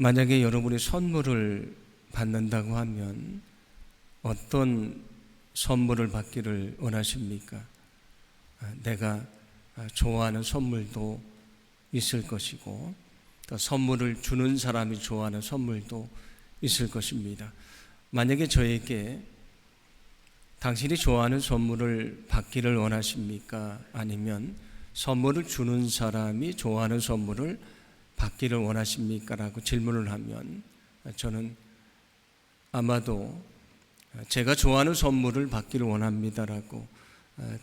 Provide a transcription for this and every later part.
만약에 여러분이 선물을 받는다고 하면 어떤 선물을 받기를 원하십니까? 아, 내가 좋아하는 선물도 있을 것이고 또 선물을 주는 사람이 좋아하는 선물도 있을 것입니다. 만약에 저에게 당신이 좋아하는 선물을 받기를 원하십니까? 아니면 선물을 주는 사람이 좋아하는 선물을 받기를 원하십니까? 라고 질문을 하면 저는 아마도 제가 좋아하는 선물을 받기를 원합니다 라고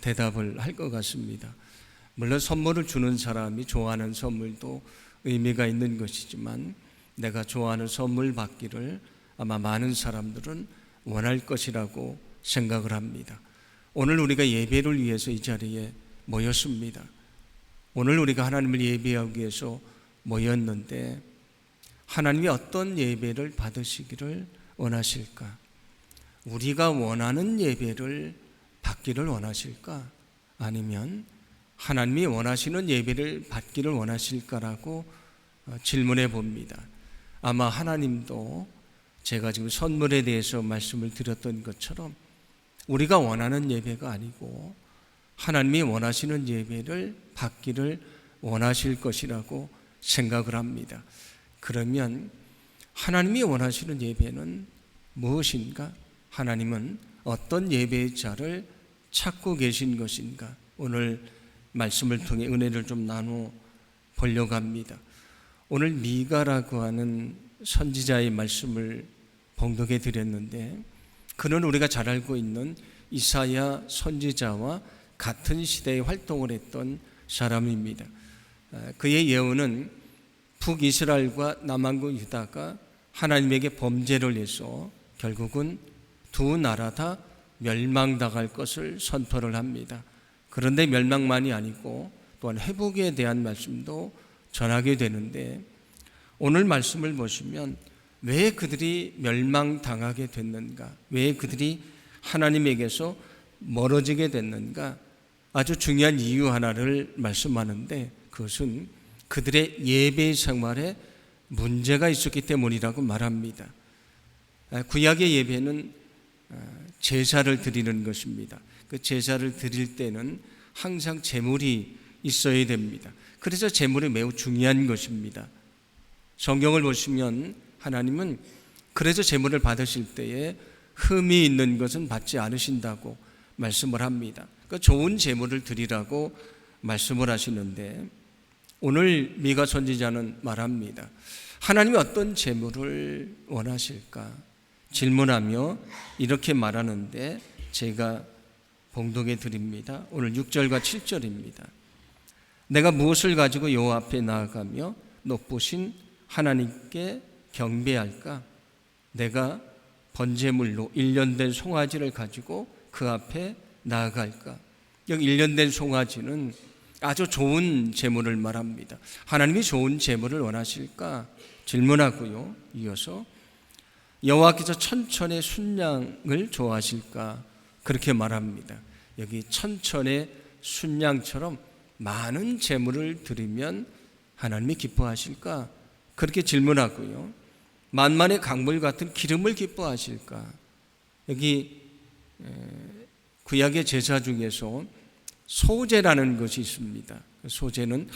대답을 할 것 같습니다. 물론 선물을 주는 사람이 좋아하는 선물도 의미가 있는 것이지만 내가 좋아하는 선물 받기를 아마 많은 사람들은 원할 것이라고 생각을 합니다. 오늘 우리가 예배를 위해서 이 자리에 모였습니다. 오늘 우리가 하나님을 예배하기 위해서 모였는데 하나님이 어떤 예배를 받으시기를 원하실까? 우리가 원하는 예배를 받기를 원하실까? 아니면 하나님이 원하시는 예배를 받기를 원하실까라고 어, 질문해 봅니다. 아마 하나님도 제가 지금 선물에 대해서 말씀을 드렸던 것처럼 우리가 원하는 예배가 아니고 하나님이 원하시는 예배를 받기를 원하실 것이라고 생각을 합니다. 그러면 하나님이 원하시는 예배는 무엇인가? 하나님은 어떤 예배의 자를 찾고 계신 것인가? 오늘 말씀을 통해 은혜를 좀 나누어 보려고 합니다. 오늘 미가라고 하는 선지자의 말씀을 봉독해 드렸는데 그는 우리가 잘 알고 있는 이사야 선지자와 같은 시대에 활동을 했던 사람입니다. 아, 그의 예언은 북이스라엘과 남한국 유다가 하나님에게 범죄를 해서 결국은 두 나라 다 멸망당할 것을 선포를 합니다. 그런데 멸망만이 아니고 또한 회복에 대한 말씀도 전하게 되는데 오늘 말씀을 보시면 왜 그들이 멸망당하게 됐는가? 왜 그들이 하나님에게서 멀어지게 됐는가? 아주 중요한 이유 하나를 말씀하는데 그것은 그들의 예배 생활에 문제가 있었기 때문이라고 말합니다. 아, 구약의 예배는 아, 제사를 드리는 것입니다. 그 제사를 드릴 때는 항상 제물이 있어야 됩니다. 그래서 제물이 매우 중요한 것입니다. 성경을 보시면 하나님은 그래서 제물을 받으실 때에 흠이 있는 것은 받지 않으신다고 말씀을 합니다. 그 좋은 제물을 드리라고 말씀을 하시는데 오늘 미가 선지자는 말합니다. 하나님이 어떤 제물을 원하실까? 질문하며 이렇게 말하는데 제가 봉독해 드립니다. 오늘 6절과 7절입니다. 내가 무엇을 가지고 여호와 앞에 나아가며 높으신 하나님께 경배할까? 내가 번제물로 1년 된 송아지를 가지고 그 앞에 나아갈까? 여기 1년 된 송아지는 아주 좋은 제물을 말합니다. 하나님이 좋은 제물을 원하실까? 질문하고요. 이어서 여호와께서 천천의 순양을 좋아하실까? 그렇게 말합니다. 여기 천천의 순양처럼 많은 제물을 드리면 하나님이 기뻐하실까? 그렇게 질문하고요. 만만의 강물 같은 기름을 기뻐하실까? 여기 구약의 제사 중에서 소제라는 것이 있습니다. 그 소제는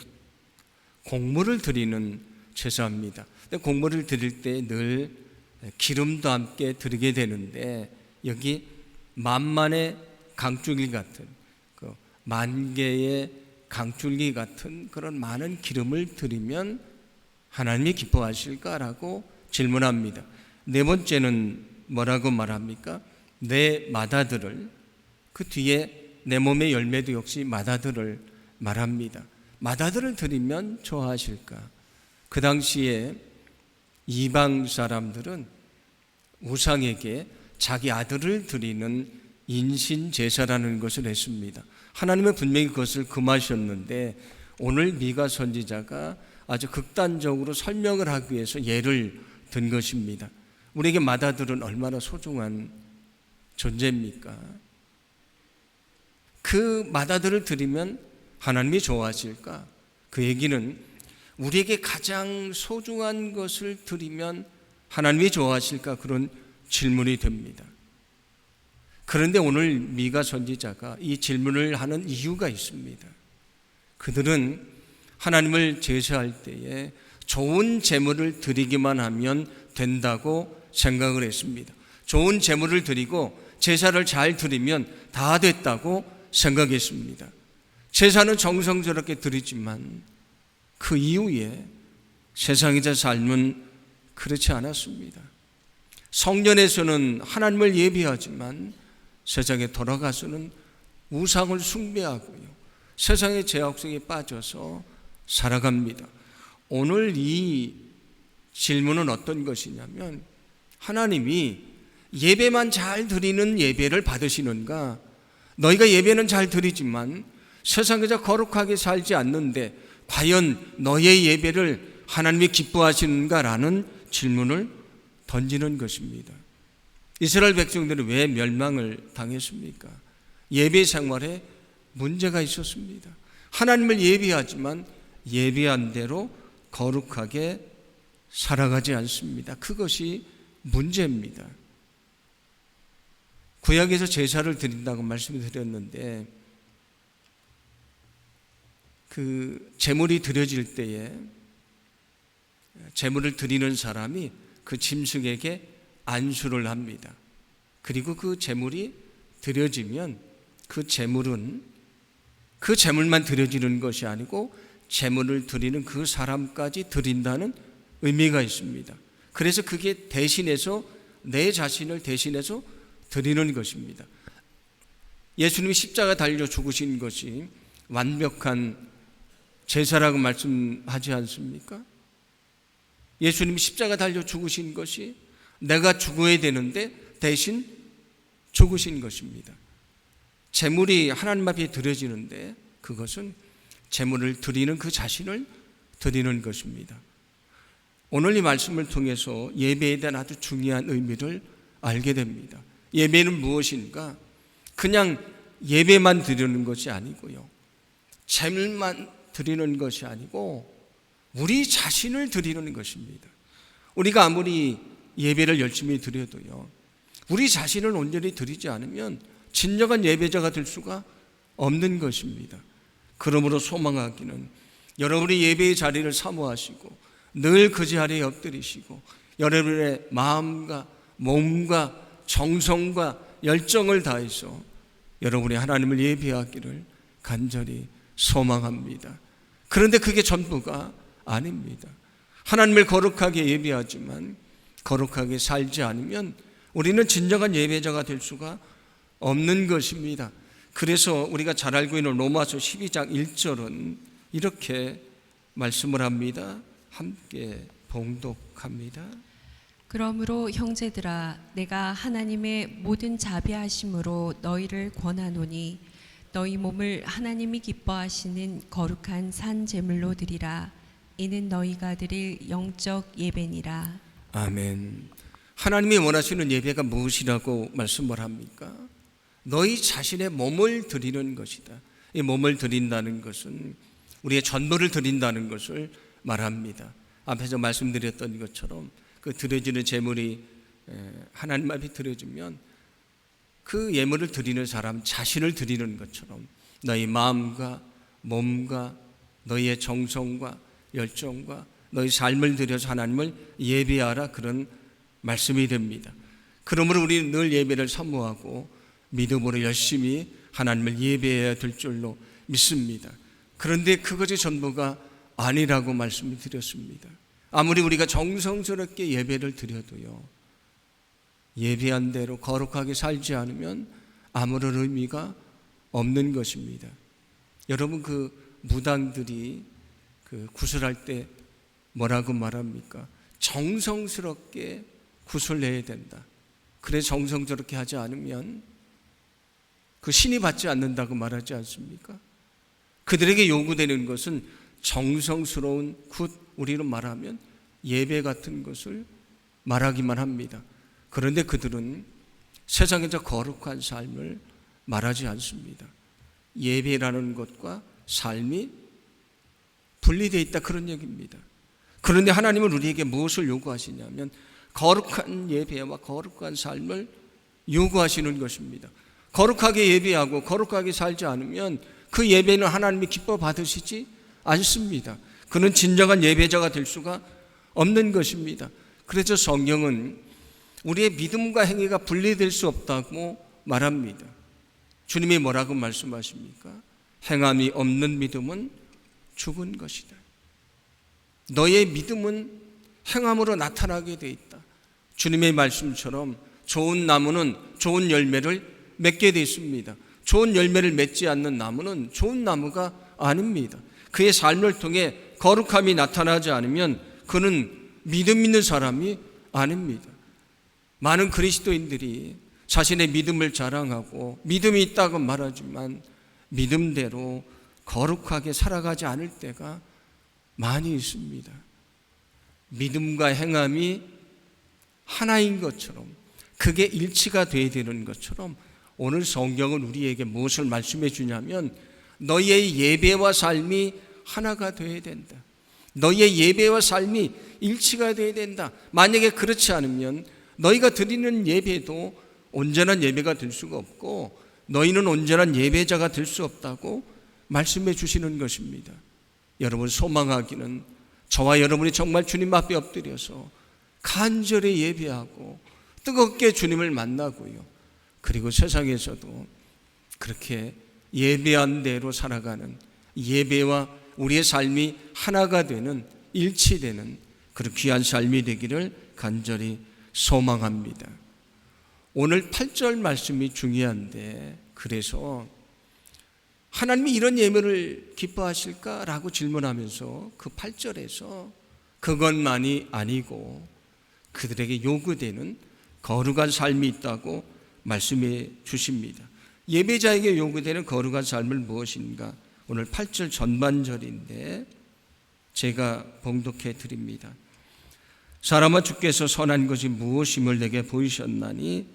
곡물을 드리는 제사입니다. 근데 곡물을 드릴 때 늘 기름도 함께 드리게 되는데 여기 만만의 강줄기 같은 그 만 개의 강줄기 같은 그런 많은 기름을 드리면 하나님이 기뻐하실까라고 질문합니다. 네 번째는 뭐라고 말합니까? 내 마다들을 그 뒤에 내 몸의 열매도 역시 마다들을 말합니다. 마다들을 드리면 좋아하실까? 그 당시에 이방 사람들은 우상에게 자기 아들을 드리는 인신 제사라는 것을 했습니다. 하나님은 분명히 그것을 금하셨는데 오늘 미가 선지자가 아주 극단적으로 설명을 하기 위해서 예를 든 것입니다. 우리에게 마다들은 얼마나 소중한 존재입니까? 그 마다들을 드리면 하나님이 좋아하실까? 그 얘기는 우리에게 가장 소중한 것을 드리면 하나님이 좋아하실까 그런 질문이 됩니다. 그런데 오늘 미가 선지자가 이 질문을 하는 이유가 있습니다. 그들은 하나님을 제사할 때에 좋은 제물을 드리기만 하면 된다고 생각을 했습니다. 좋은 제물을 드리고 제사를 잘 드리면 다 됐다고 생각했습니다. 제사는 정성스럽게 드리지만 그 이후에 세상에서 삶은 그렇지 않았습니다. 성전에서는 하나님을 예비하지만 세상에 돌아가서는 우상을 숭배하고요. 세상의 제약성에 빠져서 살아갑니다. 오늘 이 질문은 어떤 것이냐면 하나님이 예배만 잘 드리는 예배를 받으시는가? 너희가 예배는 잘 드리지만 세상에서 거룩하게 살지 않는데 과연 너의 예배를 하나님이 기뻐하시는가라는 질문을 던지는 것입니다. 이스라엘 백성들은 왜 멸망을 당했습니까? 예배 생활에 문제가 있었습니다. 하나님을 예배하지만 예배한 대로 거룩하게 살아가지 않습니다. 그것이 문제입니다. 구약에서 제사를 드린다고 말씀드렸는데 그 제물이 드려질 때에 제물을 드리는 사람이 그 짐승에게 안수를 합니다. 그리고 그 제물이 드려지면 그 제물은 그 제물만 드려지는 것이 아니고 제물을 드리는 그 사람까지 드린다는 의미가 있습니다. 그래서 그게 대신해서 내 자신을 대신해서 드리는 것입니다. 예수님이 십자가 달려 죽으신 것이 완벽한 제사라고 말씀하지 않습니까? 예수님이 십자가 달려 죽으신 것이 내가 죽어야 되는데 대신 죽으신 것입니다. 재물이 하나님 앞에 드려지는데 그것은 재물을 드리는 그 자신을 드리는 것입니다. 오늘 이 말씀을 통해서 예배에 대한 아주 중요한 의미를 알게 됩니다. 예배는 무엇인가? 그냥 예배만 드리는 것이 아니고요. 재물만 드리는 것이 아니고 우리 자신을 드리는 것입니다. 우리가 아무리 예배를 열심히 드려도요. 우리 자신을 온전히 드리지 않으면 진정한 예배자가 될 수가 없는 것입니다. 그러므로 소망하기는 여러분이 예배의 자리를 사모하시고 늘 그 자리에 엎드리시고 여러분의 마음과 몸과 정성과 열정을 다해서 여러분이 하나님을 예배하기를 간절히 소망합니다. 그런데 그게 전부가 아닙니다. 하나님을 거룩하게 예배하지만 거룩하게 살지 않으면 우리는 진정한 예배자가 될 수가 없는 것입니다. 그래서 우리가 잘 알고 있는 로마서 12장 1절은 이렇게 말씀을 합니다. 함께 봉독합니다. 그러므로 형제들아 내가 하나님의 모든 자비하심으로 너희를 권하노니 너희 몸을 하나님이 기뻐하시는 거룩한 산 제물로 드리라 이는 너희가 드릴 영적 예배니라 아멘. 하나님이 원하시는 예배가 무엇이라고 말씀을 합니까? 너희 자신의 몸을 드리는 것이다. 이 몸을 드린다는 것은 우리의 전부를 드린다는 것을 말합니다. 앞에서 말씀드렸던 것처럼 그 드려지는 제물이 하나님 앞에 드려지면 그 예물을 드리는 사람 자신을 드리는 것처럼 너희 마음과 몸과 너희의 정성과 열정과 너희 삶을 들여서 하나님을 예배하라 그런 말씀이 됩니다. 그러므로 우리는 늘 예배를 사모하고 믿음으로 열심히 하나님을 예배해야 될 줄로 믿습니다. 그런데 그것이 전부가 아니라고 말씀을 드렸습니다. 아무리 우리가 정성스럽게 예배를 드려도요, 예배한 대로 거룩하게 살지 않으면 아무런 의미가 없는 것입니다. 여러분 그 무당들이 그 구슬할 때 뭐라고 말합니까? 정성스럽게 구슬 내야 된다. 그래 정성스럽게 하지 않으면 그 신이 받지 않는다고 말하지 않습니까? 그들에게 요구되는 것은 정성스러운 굿 우리로 말하면 예배 같은 것을 말하기만 합니다. 그런데 그들은 세상에서 거룩한 삶을 말하지 않습니다. 예배라는 것과 삶이 분리되어 있다 그런 얘기입니다. 그런데 하나님은 우리에게 무엇을 요구하시냐면 거룩한 예배와 거룩한 삶을 요구하시는 것입니다. 거룩하게 예배하고 거룩하게 살지 않으면 그 예배는 하나님이 기뻐 받으시지 않습니다. 그는 진정한 예배자가 될 수가 없는 것입니다. 그래서 성경은 우리의 믿음과 행위가 분리될 수 없다고 말합니다. 주님이 뭐라고 말씀하십니까? 행함이 없는 믿음은 죽은 것이다. 너의 믿음은 행함으로 나타나게 돼 있다. 주님의 말씀처럼 좋은 나무는 좋은 열매를 맺게 돼 있습니다. 좋은 열매를 맺지 않는 나무는 좋은 나무가 아닙니다. 그의 삶을 통해 거룩함이 나타나지 않으면 그는 믿음 있는 사람이 아닙니다. 많은 그리스도인들이 자신의 믿음을 자랑하고 믿음이 있다고 말하지만 믿음대로 거룩하게 살아가지 않을 때가 많이 있습니다. 믿음과 행함이 하나인 것처럼 그게 일치가 되어야 되는 것처럼 오늘 성경은 우리에게 무엇을 말씀해 주냐면 너희의 예배와 삶이 하나가 되어야 된다. 너희의 예배와 삶이 일치가 되어야 된다. 만약에 그렇지 않으면 너희가 드리는 예배도 온전한 예배가 될 수가 없고 너희는 온전한 예배자가 될 수 없다고 말씀해 주시는 것입니다. 여러분 소망하기는 저와 여러분이 정말 주님 앞에 엎드려서 간절히 예배하고 뜨겁게 주님을 만나고요. 그리고 세상에서도 그렇게 예배한 대로 살아가는 예배와 우리의 삶이 하나가 되는 일치되는 그런 귀한 삶이 되기를 간절히 소망합니다. 오늘 8절 말씀이 중요한데 그래서 하나님이 이런 예배를 기뻐하실까라고 질문하면서 그 8절에서 그것만이 아니고 그들에게 요구되는 거룩한 삶이 있다고 말씀해 주십니다. 예배자에게 요구되는 거룩한 삶을 무엇인가? 오늘 8절 전반절인데 제가 봉독해 드립니다. 사람아 주께서 선한 것이 무엇임을 내게 보이셨나니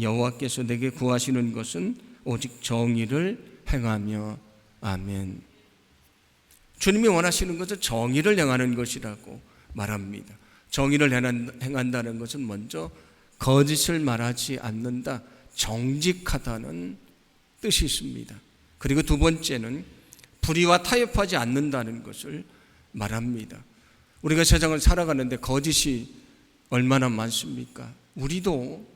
여호와께서 내게 구하시는 것은 오직 정의를 행하며 아멘. 주님이 원하시는 것은 정의를 행하는 것이라고 말합니다. 정의를 행한다는 것은 먼저 거짓을 말하지 않는다, 정직하다는 뜻이 있습니다. 그리고 두 번째는 불의와 타협하지 않는다는 것을 말합니다. 우리가 세상을 살아가는데 거짓이 얼마나 많습니까? 우리도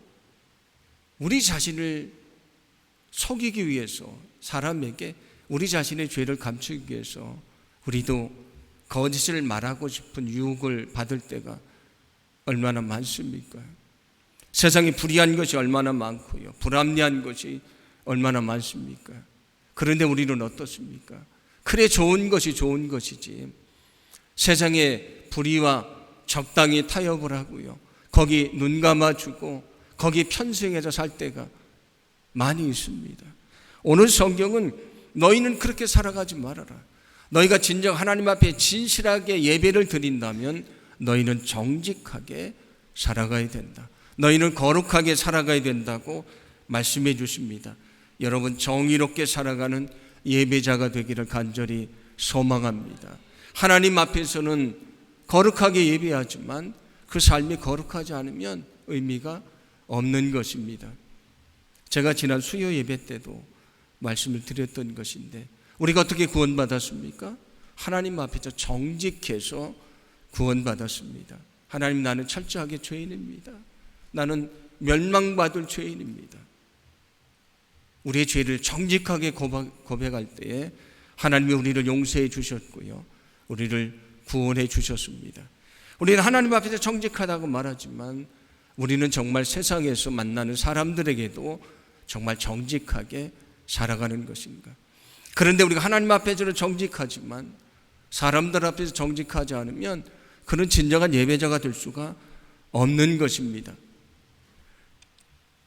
우리 자신을 속이기 위해서 사람에게 우리 자신의 죄를 감추기 위해서 우리도 거짓을 말하고 싶은 유혹을 받을 때가 얼마나 많습니까? 세상에 불의한 것이 얼마나 많고요. 불합리한 것이 얼마나 많습니까? 그런데 우리는 어떻습니까? 그래 좋은 것이 좋은 것이지. 세상에 불의와 적당히 타협을 하고요. 거기 눈 감아주고 거기 편승해서 살 때가 많이 있습니다. 오늘 성경은 너희는 그렇게 살아가지 말아라. 너희가 진정 하나님 앞에 진실하게 예배를 드린다면 너희는 정직하게 살아가야 된다. 너희는 거룩하게 살아가야 된다고 말씀해 주십니다. 여러분 정의롭게 살아가는 예배자가 되기를 간절히 소망합니다. 하나님 앞에서는 거룩하게 예배하지만 그 삶이 거룩하지 않으면 의미가 없는 것입니다. 제가 지난 수요 예배 때도 말씀을 드렸던 것인데 우리가 어떻게 구원받았습니까? 하나님 앞에서 정직해서 구원받았습니다. 하나님 나는 철저하게 죄인입니다. 나는 멸망받을 죄인입니다. 우리의 죄를 정직하게 고백할 때에 하나님이 우리를 용서해 주셨고요. 우리를 구원해 주셨습니다. 우리는 하나님 앞에서 정직하다고 말하지만 우리는 정말 세상에서 만나는 사람들에게도 정말 정직하게 살아가는 것인가. 그런데 우리가 하나님 앞에서는 정직하지만 사람들 앞에서 정직하지 않으면 그는 진정한 예배자가 될 수가 없는 것입니다.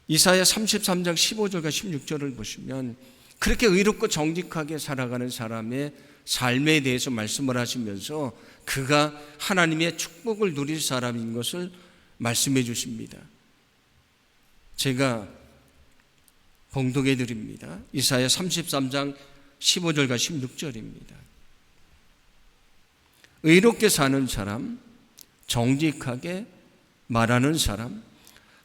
이사야 33장 15절과 16절을 보시면 그렇게 의롭고 정직하게 살아가는 사람의 삶에 대해서 말씀을 하시면서 그가 하나님의 축복을 누릴 사람인 것을 말씀해 주십니다. 제가 봉독해 드립니다. 이사야 33장 15절과 16절입니다. 의롭게 사는 사람, 정직하게 말하는 사람,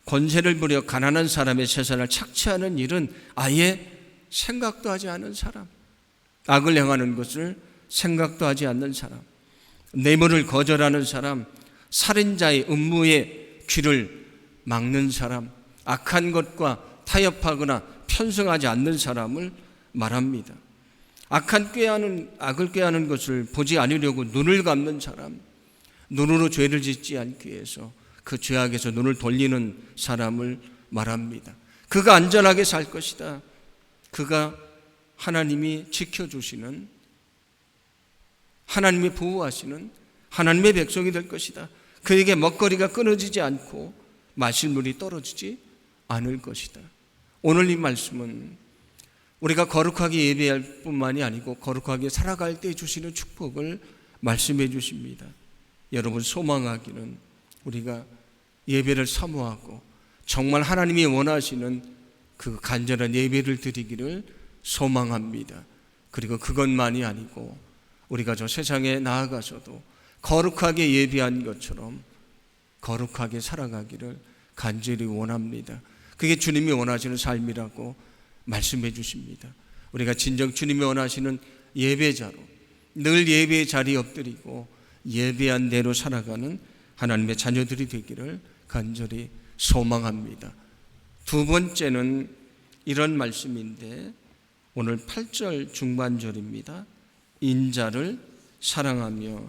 권세를 부려 가난한 사람의 재산을 착취하는 일은 아예 생각도 하지 않은 사람, 악을 행하는 것을 생각도 하지 않는 사람, 뇌물을 거절하는 사람, 살인자의 음모에 귀를 막는 사람, 악한 것과 타협하거나 편성하지 않는 사람을 말합니다. 악한 꾀하는 악을 꾀하는 것을 보지 않으려고 눈을 감는 사람, 눈으로 죄를 짓지 않기 위해서 그 죄악에서 눈을 돌리는 사람을 말합니다. 그가 안전하게 살 것이다. 그가 하나님이 지켜주시는 하나님이 보호하시는 하나님의 백성이 될 것이다. 그에게 먹거리가 끊어지지 않고 마실 물이 떨어지지 않을 것이다. 오늘 이 말씀은 우리가 거룩하게 예배할 뿐만이 아니고 거룩하게 살아갈 때 주시는 축복을 말씀해 주십니다. 여러분 소망하기는 우리가 예배를 사모하고 정말 하나님이 원하시는 그 간절한 예배를 드리기를 소망합니다. 그리고 그것만이 아니고 우리가 저 세상에 나아가서도 거룩하게 예배한 것처럼 거룩하게 살아가기를 간절히 원합니다. 그게 주님이 원하시는 삶이라고 말씀해 주십니다. 우리가 진정 주님이 원하시는 예배자로 늘 예배의 자리에 엎드리고 예배한 대로 살아가는 하나님의 자녀들이 되기를 간절히 소망합니다. 두 번째는 이런 말씀인데 오늘 8절 중반절입니다. 인자를 사랑하며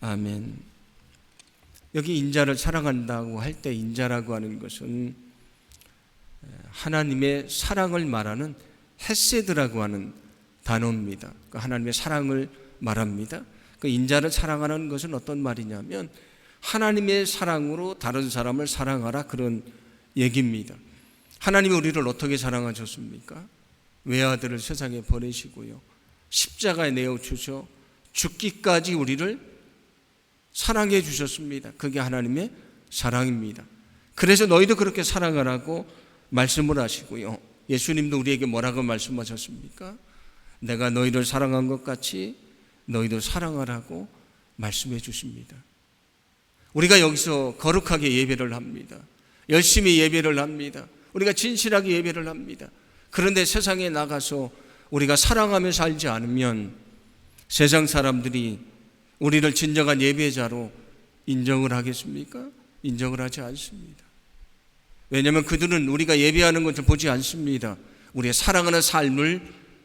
아멘. 여기 인자를 사랑한다고 할 때 인자라고 하는 것은 하나님의 사랑을 말하는 헤세드라고 하는 단어입니다. 그 하나님의 사랑을 말합니다. 그 인자를 사랑하는 것은 어떤 말이냐면 하나님의 사랑으로 다른 사람을 사랑하라 그런 얘기입니다. 하나님이 우리를 어떻게 사랑하셨습니까? 외아들을 세상에 보내시고요. 십자가에 내어 주셔 죽기까지 우리를 사랑해 주셨습니다. 그게 하나님의 사랑입니다. 그래서 너희도 그렇게 사랑하라고 말씀을 하시고요. 예수님도 우리에게 뭐라고 말씀하셨습니까? 내가 너희를 사랑한 것 같이 너희도 사랑하라고 말씀해 주십니다. 우리가 여기서 거룩하게 예배를 합니다. 열심히 예배를 합니다. 우리가 진실하게 예배를 합니다. 그런데 세상에 나가서 우리가 사랑하며 살지 않으면 세상 사람들이 우리를 진정한 예배자로 인정을 하겠습니까? 인정을 하지 않습니다. 왜냐하면 그들은 우리가 예배하는 것을 보지 않습니다. 우리의 사랑하는 삶을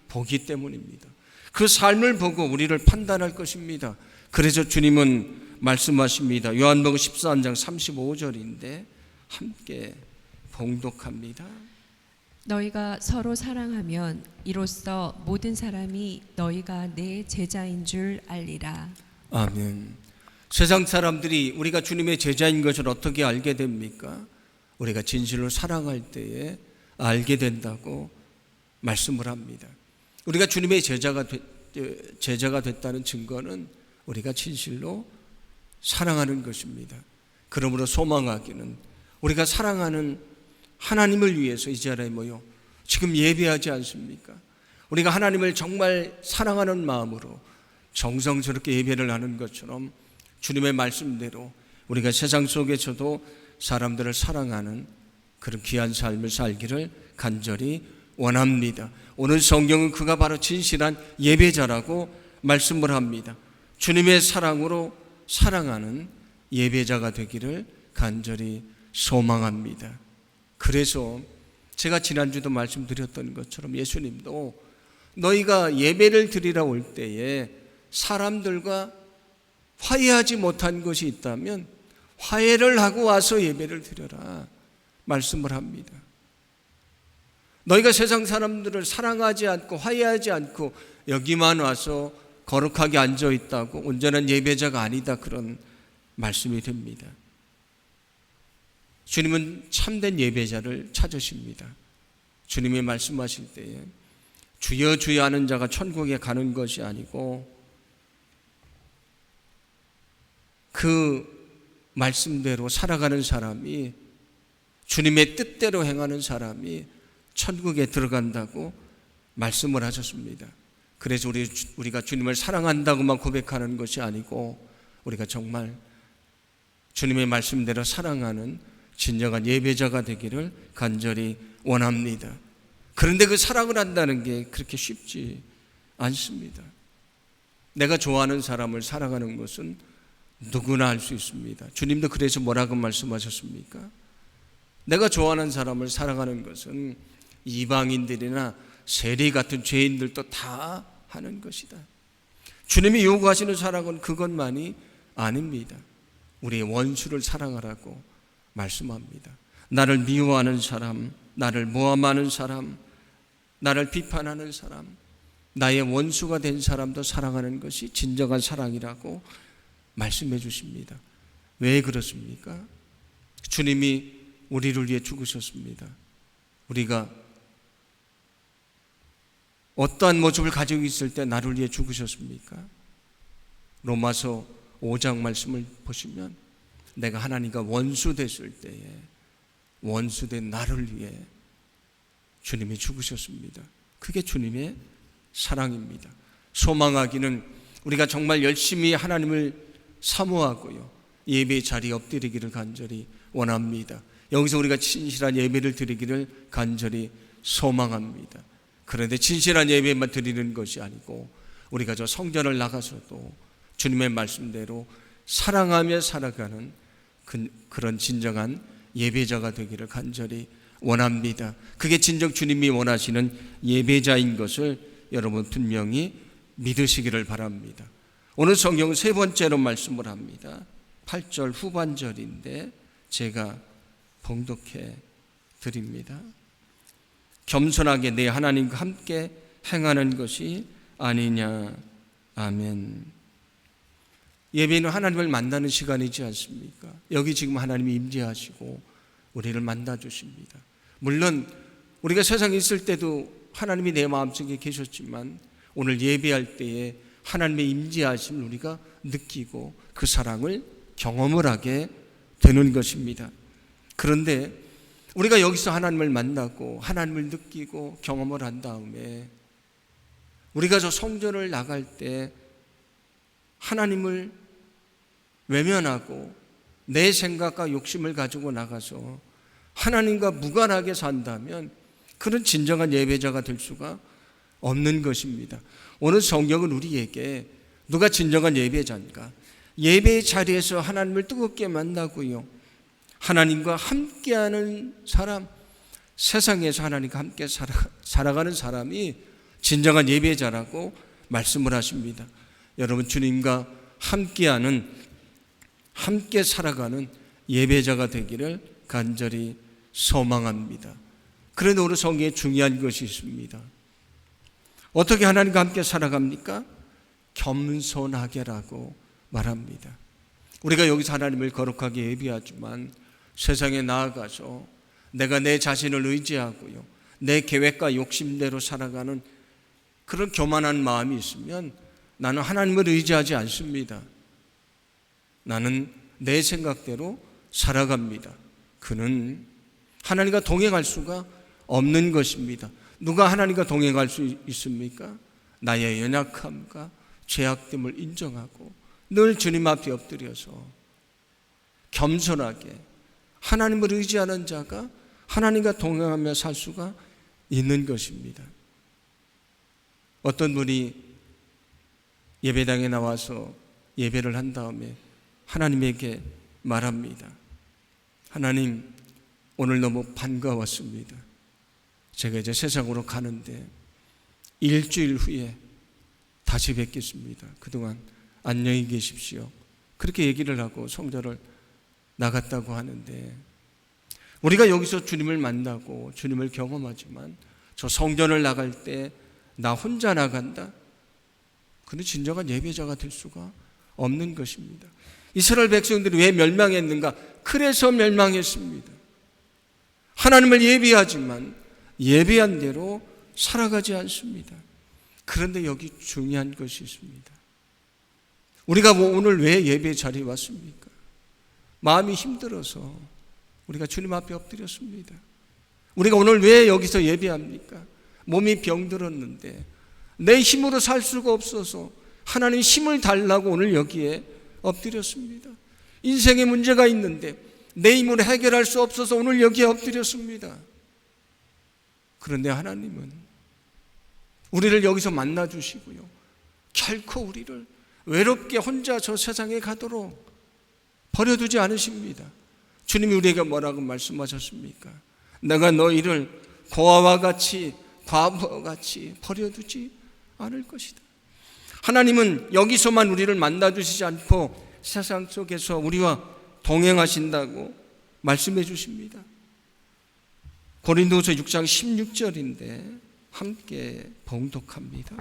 보기 때문입니다. 그 삶을 보고 우리를 판단할 것입니다. 그래서 주님은 말씀하십니다. 요한복음 14장 35절인데 함께 봉독합니다. 너희가 서로 사랑하면 이로써 모든 사람이 너희가 내 제자인 줄 알리라. 아멘. 세상 사람들이 우리가 주님의 제자인 것을 어떻게 알게 됩니까? 우리가 진실로 사랑할 때에 알게 된다고 말씀을 합니다. 우리가 주님의 제자가 됐, 제자가 됐다는 증거는 우리가 진실로 사랑하는 것입니다. 그러므로 소망하기는 우리가 사랑하는 하나님을 위해서 이 자리에 모여 지금 예배하지 않습니까? 우리가 하나님을 정말 사랑하는 마음으로 정성스럽게 예배를 하는 것처럼 주님의 말씀대로 우리가 세상 속에서도 사람들을 사랑하는 그런 귀한 삶을 살기를 간절히 원합니다. 오늘 성경은 그가 바로 진실한 예배자라고 말씀을 합니다. 주님의 사랑으로 사랑하는 예배자가 되기를 간절히 소망합니다. 그래서 제가 지난주도 말씀드렸던 것처럼 예수님도 너희가 예배를 드리러 올 때에 사람들과 화해하지 못한 것이 있다면 화해를 하고 와서 예배를 드려라 말씀을 합니다. 너희가 세상 사람들을 사랑하지 않고 화해하지 않고 여기만 와서 거룩하게 앉아 있다고 온전한 예배자가 아니다 그런 말씀이 됩니다. 주님은 참된 예배자를 찾으십니다. 주님이 말씀하실 때에 주여 주여 하는 자가 천국에 가는 것이 아니고 그 말씀대로 살아가는 사람이 주님의 뜻대로 행하는 사람이 천국에 들어간다고 말씀을 하셨습니다. 그래서 우리, 우리가 주님을 사랑한다고만 고백하는 것이 아니고 우리가 정말 주님의 말씀대로 사랑하는 진정한 예배자가 되기를 간절히 원합니다. 그런데 그 사랑을 한다는 게 그렇게 쉽지 않습니다. 내가 좋아하는 사람을 사랑하는 것은 누구나 할 수 있습니다. 주님도 그래서 뭐라고 말씀하셨습니까? 내가 좋아하는 사람을 사랑하는 것은 이방인들이나 세리 같은 죄인들도 다 하는 것이다. 주님이 요구하시는 사랑은 그것만이 아닙니다. 우리의 원수를 사랑하라고 말씀합니다. 나를 미워하는 사람, 나를 모함하는 사람, 나를 비판하는 사람, 나의 원수가 된 사람도 사랑하는 것이 진정한 사랑이라고 말씀해 주십니다. 왜 그렇습니까? 주님이 우리를 위해 죽으셨습니다. 우리가 어떠한 모습을 가지고 있을 때 나를 위해 죽으셨습니까? 로마서 5장 말씀을 보시면 내가 하나님과 원수 됐을 때에 원수된 나를 위해 주님이 죽으셨습니다. 그게 주님의 사랑입니다. 소망하기는 우리가 정말 열심히 하나님을 사모하고요. 예배 자리에 엎드리기를 간절히 원합니다. 여기서 우리가 진실한 예배를 드리기를 간절히 소망합니다. 그런데 진실한 예배만 드리는 것이 아니고 우리가 저 성전을 나가서도 주님의 말씀대로 사랑하며 살아가는 그, 그런 진정한 예배자가 되기를 간절히 원합니다. 그게 진정 주님이 원하시는 예배자인 것을 여러분 분명히 믿으시기를 바랍니다. 오늘 성경은 세 번째로 말씀을 합니다. 8절 후반절인데 제가 봉독해 드립니다. 겸손하게 내 하나님과 함께 행하는 것이 아니냐. 아멘. 예배는 하나님을 만나는 시간이지 않습니까? 여기 지금 하나님이 임재하시고 우리를 만나 주십니다. 물론 우리가 세상에 있을 때도 하나님이 내 마음속에 계셨지만 오늘 예배할 때에 하나님의 임재하심을 우리가 느끼고 그 사랑을 경험을 하게 되는 것입니다. 그런데 우리가 여기서 하나님을 만나고 하나님을 느끼고 경험을 한 다음에 우리가 저 성전을 나갈 때 하나님을 외면하고 내 생각과 욕심을 가지고 나가서 하나님과 무관하게 산다면 그런 진정한 예배자가 될 수가 없는 것입니다. 오늘 성경은 우리에게 누가 진정한 예배자인가? 예배의 자리에서 하나님을 뜨겁게 만나고요. 하나님과 함께하는 사람, 세상에서 하나님과 함께 살아, 살아 가는 사람이 진정한 예배자라고 말씀을 하십니다. 여러분 주님과 함께하는 함께 살아가는 예배자가 되기를 간절히 소망합니다. 그런데 오늘 성경에 중요한 것이 있습니다. 어떻게 하나님과 함께 살아갑니까? 겸손하게라고 말합니다. 우리가 여기서 하나님을 거룩하게 예비하지만 세상에 나아가서 내가 내 자신을 의지하고요. 내 계획과 욕심대로 살아가는 그런 교만한 마음이 있으면 나는 하나님을 의지하지 않습니다. 나는 내 생각대로 살아갑니다. 그는 하나님과 동행할 수가 없는 것입니다. 누가 하나님과 동행할 수 있습니까? 나의 연약함과 죄악됨을 인정하고 늘 주님 앞에 엎드려서 겸손하게 하나님을 의지하는 자가 하나님과 동행하며 살 수가 있는 것입니다. 어떤 분이 예배당에 나와서 예배를 한 다음에 하나님에게 말합니다. 하나님, 오늘 너무 반가웠습니다. 제가 이제 세상으로 가는데 일주일 후에 다시 뵙겠습니다. 그동안 안녕히 계십시오. 그렇게 얘기를 하고 성전을 나갔다고 하는데 우리가 여기서 주님을 만나고 주님을 경험하지만 저 성전을 나갈 때 나 혼자 나간다? 그는 진정한 예배자가 될 수가 없는 것입니다. 이스라엘 백성들이 왜 멸망했는가? 그래서 멸망했습니다. 하나님을 예배하지만 예배한 대로 살아가지 않습니다. 그런데 여기 중요한 것이 있습니다. 우리가 뭐 오늘 왜 예배 자리에 왔습니까? 마음이 힘들어서 우리가 주님 앞에 엎드렸습니다. 우리가 오늘 왜 여기서 예배합니까? 몸이 병들었는데 내 힘으로 살 수가 없어서 하나님 힘을 달라고 오늘 여기에 엎드렸습니다. 인생에 문제가 있는데 내 힘으로 해결할 수 없어서 오늘 여기에 엎드렸습니다. 그런데 하나님은 우리를 여기서 만나 주시고요. 결코 우리를 외롭게 혼자 저 세상에 가도록 버려두지 않으십니다. 주님이 우리에게 뭐라고 말씀하셨습니까? 내가 너희를 고아와 같이 과부와 같이 버려두지 않을 것이다. 하나님은 여기서만 우리를 만나 주시지 않고 세상 속에서 우리와 동행하신다고 말씀해 주십니다. 고린도서 6장 16절인데 함께 봉독합니다.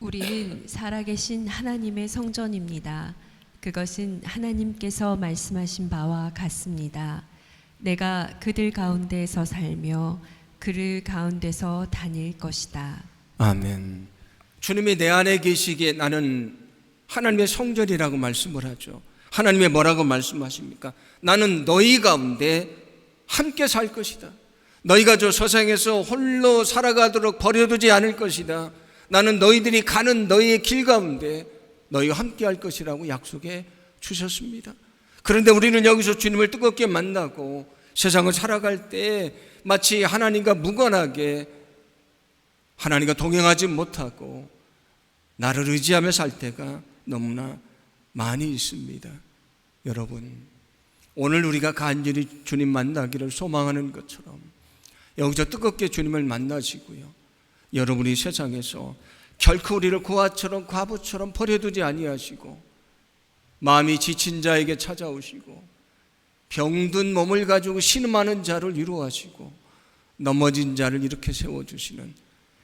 우리는 살아계신 하나님의 성전입니다. 그것은 하나님께서 말씀하신 바와 같습니다. 내가 그들 가운데서 살며 그를 가운데서 다닐 것이다. 아멘. 주님이 내 안에 계시기에 나는 하나님의 성전이라고 말씀을 하죠. 하나님의 뭐라고 말씀하십니까? 나는 너희 가운데 함께 살 것이다. 너희가 저 세상에서 홀로 살아가도록 버려두지 않을 것이다. 나는 너희들이 가는 너희의 길 가운데 너희와 함께 할 것이라고 약속해 주셨습니다. 그런데 우리는 여기서 주님을 뜨겁게 만나고 세상을 살아갈 때 마치 하나님과 무관하게 하나님과 동행하지 못하고 나를 의지하며 살 때가 너무나 많이 있습니다. 여러분, 오늘 우리가 간절히 주님 만나기를 소망하는 것처럼 여기서 뜨겁게 주님을 만나시고요. 여러분이 세상에서 결코 우리를 고아처럼 과부처럼 버려두지 아니하시고 마음이 지친 자에게 찾아오시고 병든 몸을 가지고 신음하는 자를 위로하시고 넘어진 자를 이렇게 세워주시는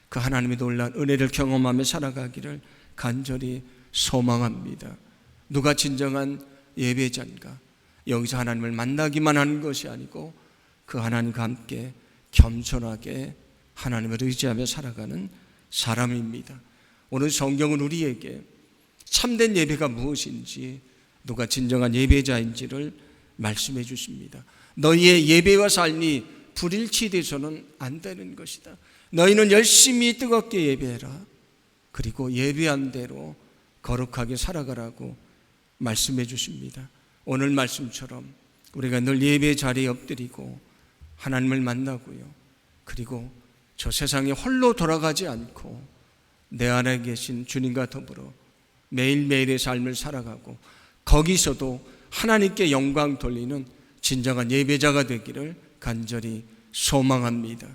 그 하나님의 놀란 은혜를 경험하며 살아가기를 간절히 소망합니다. 누가 진정한 예배자인가? 여기서 하나님을 만나기만 하는 것이 아니고 그 하나님과 함께 겸손하게 하나님을 의지하며 살아가는 사람입니다. 오늘 성경은 우리에게 참된 예배가 무엇인지 누가 진정한 예배자인지를 말씀해 주십니다. 너희의 예배와 삶이 불일치돼서는 안 되는 것이다. 너희는 열심히 뜨겁게 예배해라. 그리고 예배한 대로 거룩하게 살아가라고 말씀해 주십니다. 오늘 말씀처럼 우리가 늘 예배 자리에 엎드리고 하나님을 만나고요. 그리고 저 세상에 홀로 돌아가지 않고 내 안에 계신 주님과 더불어 매일매일의 삶을 살아가고 거기서도 하나님께 영광 돌리는 진정한 예배자가 되기를 간절히 소망합니다.